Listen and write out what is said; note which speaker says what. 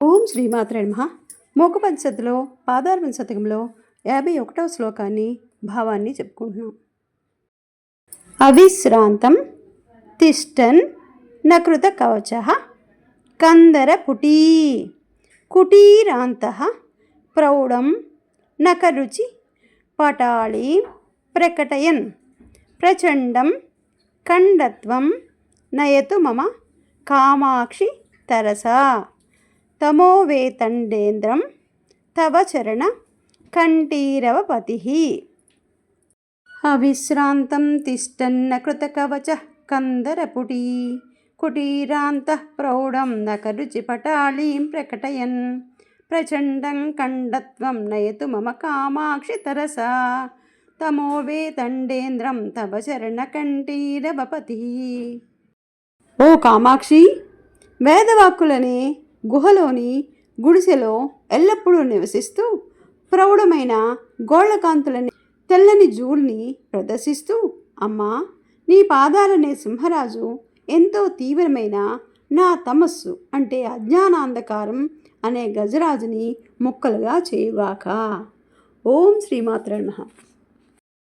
Speaker 1: ఓం శ్రీమాత్రే నమ. మూకపంచతిలో పంచతిలో శతకంలో యాభై ఒకటవ శ్లోకాన్ని భావాన్ని చెప్పుకుంటున్నాం. అవిశ్రాంతం తిష్టన్ నకృత కవచ కందర పుటీ కుటీరాంత ప్రౌఢం నకరుచి పటాళి ప్రకటయన్ ప్రచండం ఖండత్వం నయతు మమ కామాక్షి తరసా. తమోవేతండేంద్రం తవ చరణ కంఠీరవపతి అవిశ్రాంతం తిష్టన్న కృతకవచ కందరపుటీ కుటీరాంతః ప్రౌఢం నకరుచి పటాళీం ప్రకటయన్ ప్రచండం ఖండత్వం నయతు మమ కామాక్షి తరసా. తమోవేతండేంద్రం తవ చరణకంఠీరవపతి ఓ కామాక్షి వేదవాక్కులనే గుహలోని గుడిసెలో ఎల్లప్పుడూ నివసిస్తూ ప్రౌఢమైన గోళ్ళకాంతులని తెల్లని జూల్ని ప్రదర్శిస్తూ అమ్మా నీ పాదాలనే సింహరాజు ఎంతో తీవ్రమైన నా తమస్సు అంటే అజ్ఞానాంధకారం అనే గజరాజుని ముక్కలుగా చేయుగాక. ఓం శ్రీమాత్ర నమః.